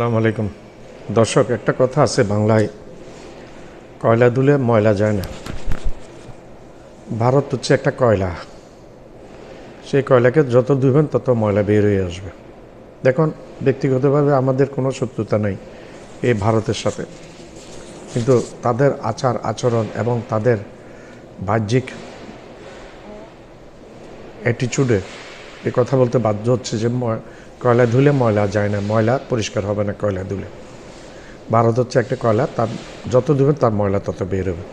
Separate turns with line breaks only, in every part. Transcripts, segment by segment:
সালাম আলাইকুম। দর্শক, একটা কথা আছে বাংলায়। কয়লা দুলে ময়লা যায় না। ভারত হচ্ছে একটা কয়লা। সেই কয়লাকে যত ধুবেন তত ময়লা বের হয়ে আসবে। দেখুন, ব্যক্তিগতভাবে আমাদের কোনো শত্রুতা নেই এই ভারতের সাথে। কিন্তু তাদের আচার, আচরণ এবং তাদের বাহ্যিক অ্যাটিচিউডে এ কথা বলতে বাধ্য হচ্ছে যে কয়লা ধুলে ময়লা যায় না, ময়লা পরিষ্কার হবে না কয়লা ধুলে। ভারত হচ্ছে একটা কয়লা, তার যত ধুবেন তার ময়লা তত বের হবে।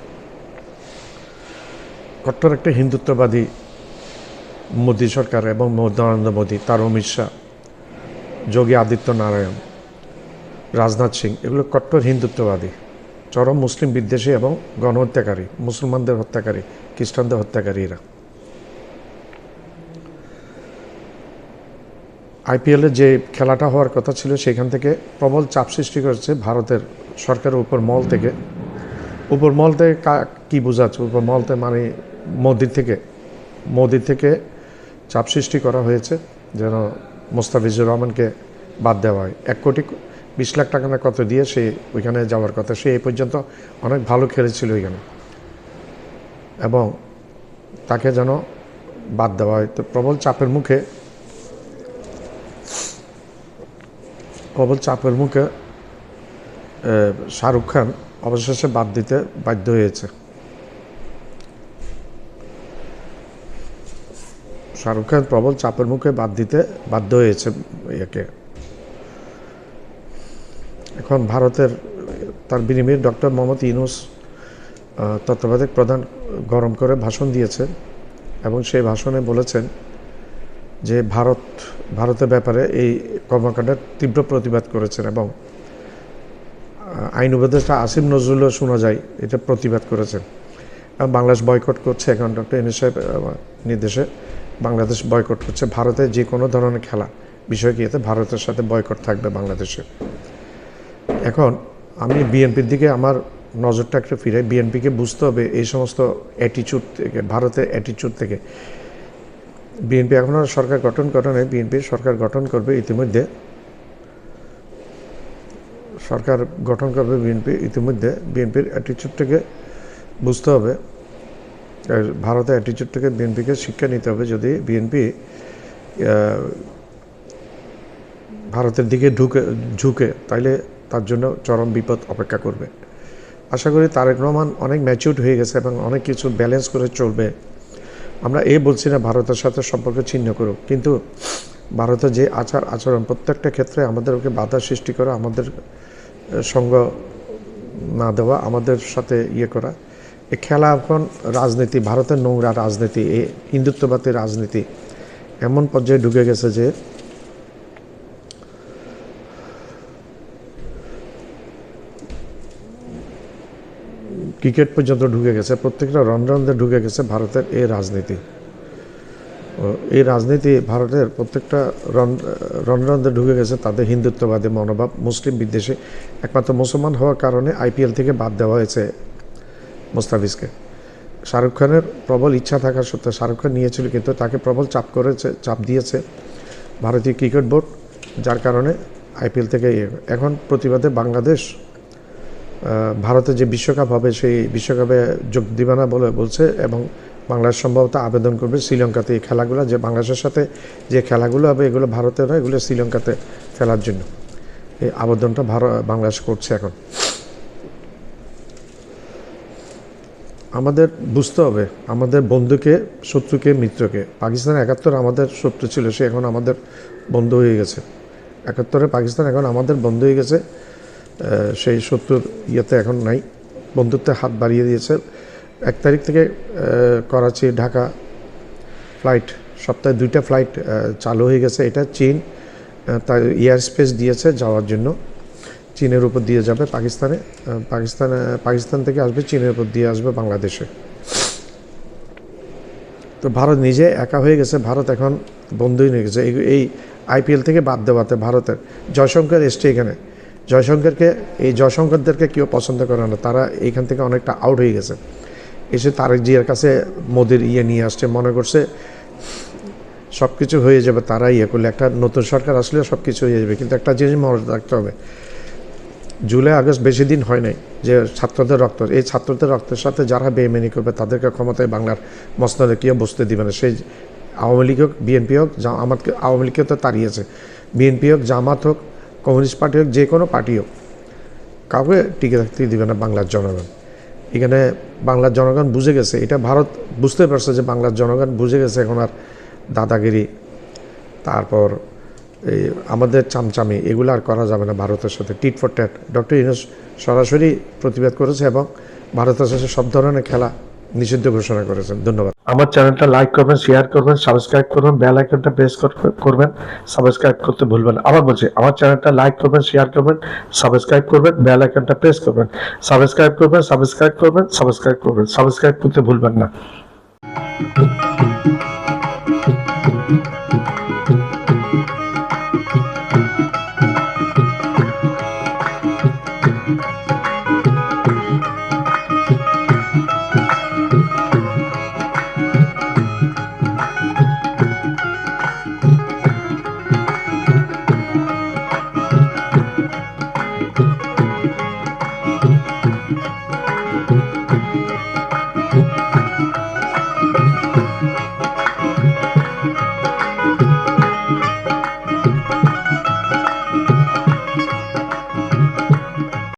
কট্টর একটা হিন্দুত্ববাদী মোদী সরকার এবং নরেন্দ্র মোদী, তার অমিত শাহ, যোগী আদিত্য নারায়ণ রাজনাথ সিং, এগুলো কট্টর হিন্দুত্ববাদী। চরম মুসলিম বিদ্বেষী এবং গণহত্যাকারী, মুসলমানদের হত্যাকারী, খ্রিস্টানদের হত্যাকারী এরা আইপিএলের যে খেলাটা হওয়ার কথা ছিল, সেখান থেকে প্রবল চাপ সৃষ্টি করেছে ভারতের সরকারের উপর মল থেকে। উপর মল থেকে কা- বোঝাচ্ছে? উপর মল থেকে মানে মোদির থেকে। মোদির থেকে চাপ সৃষ্টি করা হয়েছে যেন মোস্তাফিজুর রহমানকে বাদ দেওয়া হয়। এক কোটি বিশ লাখ টাকা না কত দিয়ে সে ওইখানে যাওয়ার কথা, সে এই পর্যন্ত অনেক ভালো খেলেছিল ওইখানে। এবং তাকে যেন বাদ দেওয়া হয়। তো প্রবল চাপের মুখে প্রবল চাপের মুখে শাহরুখ খান অবশেষে বাদ দিতে বাধ্য হয়েছে। শাহরুখ খান প্রবল চাপের মুখে বাদ দিতে বাধ্য হয়েছে একে। এখন ভারতের তার বিনিময়ে ডক্টর মোহাম্মদ ইউনুস আহ, তত্ত্বাবধায়ক প্রধান গরম করে ভাষণ দিয়েছে এবং সেই ভাষণে বলেছেন যে ভারত ভারতের ব্যাপারে এই কর্মকাণ্ডের তীব্র প্রতিবাদ করেছেন এবং আইন উপদেষ্টা আসিম নজরুলও শোনা যায় এটা প্রতিবাদ করেছেন। বাংলাদেশ বয়কট করছে, এখন ডক্টর এন নির্দেশে বাংলাদেশ বয়কট করছে। ভারতে যে কোনো ধরনের খেলা, বিষয় কি এতে ভারতের সাথে বয়কট থাকবে বাংলাদেশে? এখন আমি বিএনপির দিকে আমার নজরটা একটু ফিরে বিএনপিকে বুঝতে হবে এই সমস্ত অ্যাটিচিউড থেকে, ভারতের অ্যাটিচিউড থেকে বিএনপি এখনও সরকার গঠন করে নাই বিএনপি সরকার গঠন করবে ইতিমধ্যে। সরকার গঠন করবে বিএনপি ইতিমধ্যে। বিএনপির অ্যাটিচিউডটাকে বুঝতে হবে। ভারতের অ্যাটিচিউডটাকে বিএনপিকে শিক্ষা নিতে হবে যদি বিএনপি ভারতের দিকে ঢুকে, ঝুঁকে, তাইলে তার জন্য চরম বিপদ অপেক্ষা করবে। আশা করি তারেক রহমান অনেক ম্যাচিউড হয়ে গেছে এবং অনেক কিছু ব্যালেন্স করে চলবে। আমরা এ বলছি না ভারতের সাথে সম্পর্ক ছিন্ন করুক, কিন্তু ভারতের যে আচার, আচরণ প্রত্যেকটা ক্ষেত্রে আমাদেরকে বাধা সৃষ্টি করা, আমাদের সঙ্গ না দেওয়া, আমাদের সাথে ইয়ে করা, এ খেলা এখন রাজনীতি, ভারতের নোংরা রাজনীতি এই হিন্দুত্ববাদী রাজনীতি, এমন পর্যায়ে ঢুকে গেছে যে ক্রিকেট পর্যন্ত ঢুকে গেছে, প্রত্যেকটা রন্ধ্রে ঢুকে গেছে ভারতের এই রাজনীতি এই রাজনীতি ভারতের প্রত্যেকটা রণ রন্ধ্রে ঢুকে গেছে তাদের হিন্দুত্ববাদী মনোভাব, মুসলিম বিদ্বেষে, একমাত্র মুসলমান হওয়ার কারণে আইপিএল থেকে বাদ দেওয়া হয়েছে মোস্তাফিজকে শাহরুখ খানের প্রবল ইচ্ছা থাকা সত্ত্বেও শাহরুখ খান নিয়েছিল, কিন্তু তাকে প্রবল চাপ করেছে, চাপ দিয়েছে ভারতীয় ক্রিকেট বোর্ড, যার কারণে আইপিএল থেকে ইয়ে। এখন প্রতিবাদে বাংলাদেশ ভারতে যে বিশ্বকাপ হবে, সেই বিশ্বকাপে যোগ দিবে না বলে বলছে এবং বাংলাদেশ সম্ভবত আবেদন করবে শ্রীলঙ্কাতে এই খেলাগুলো, যে বাংলাদেশের সাথে যে খেলাগুলো হবে, এগুলো ভারতে নয় এগুলো শ্রীলঙ্কাতে খেলার জন্য। এই আবেদনটা ভারত, বাংলাদেশ করছে এখন। আমাদের বুঝতে হবে, আমাদের বন্ধুকে, শত্রুকে, মিত্রকে। পাকিস্তান একাত্তর আমাদের শত্রু ছিল, সে এখন আমাদের বন্ধু হয়ে গেছে। একাত্তরে পাকিস্তান এখন আমাদের বন্ধু হয়ে গেছে। সেই শত্রুর ইয়েতে এখন নাই। বন্ধুত্বে হাত বাড়িয়ে দিয়েছে। এক তারিখ থেকে করাচি, ঢাকা ফ্লাইট সপ্তাহে দুইটা ফ্লাইট চালু হয়ে গেছে। এটা চীন তার এয়ার স্পেস দিয়েছে যাওয়ার জন্য। চীনের উপর দিয়ে যাবে পাকিস্তানে। পাকিস্তান পাকিস্তান থেকে আসবে, চীনের উপর দিয়ে আসবে বাংলাদেশে। তো ভারত নিজে একা হয়ে গেছে। ভারত এখন বন্ধুই নিয়ে গেছে। এই আইপিএল থেকে বাদ দেওয়াতে ভারতের। জয়শঙ্কর এসছে এখানে। জয়শঙ্করকে, এই জয়শঙ্করদেরকে কেউ পছন্দ করে না। তারা এইখান থেকে অনেকটা আউট হয়ে গেছে। এসে তারেক জিয়ার কাছে মোদির ইয়ে নিয়ে আসছে, মনে করছে সব কিছু হয়ে যাবে তারা ইয়ে করলে। একটা নতুন সরকার আসলে সব কিছু হয়ে যাবে, কিন্তু একটা জিনিস মনে রাখতে হবে, জুলাই, আগস্ট বেশি দিন হয় নাই যে ছাত্রদের রক্ত। এই ছাত্রদের রক্তের সাথে যারা বেমেনি করবে, তাদেরকে ক্ষমতায় বাংলার মসনদে কেউ বসতে দিবে না। সেই আওয়ামী লীগ হোক, বিএনপি হোক আমাকে আওয়ামী লীগকে তো তাড়িয়েছে। বিএনপি হোক, জামাত হোক কমিউনিস্ট পার্টি হোক যে কোনো পার্টি হোক কাউকে টিকে থাকতে দিবে না বাংলার জনগণ। এখানে বাংলার জনগণ বুঝে গেছে, এটা ভারত বুঝতে পারছে যে বাংলার জনগণ বুঝে গেছে এখন আর দাদাগিরি, তারপর এই আমাদের চামচামি, এগুলো আর করা যাবে না ভারতের সাথে। Tit for tat doctor Yunus সরাসরি প্রতিবাদ করেছে এবং ভারতের সাথে সব ধরনের খেলা নিষিদ্ধ ঘোষণা করেছেন। ধন্যবাদ। আমার চ্যানেলটা লাইক করবেন শেয়ার করবেন সাবস্ক্রাইব করবেন বেল আইকনটা প্রেস করবেন সাবস্ক্রাইব করতে ভুলবেন। আবার বলছি, আমার চ্যানেলটা লাইক করবেন শেয়ার করবেন সাবস্ক্রাইব করবেন বেল আইকনটা প্রেস করবেন সাবস্ক্রাইব করবেন সাবস্ক্রাইব করবেন সাবস্ক্রাইব করবেন সাবস্ক্রাইব করতে ভুলবেন না।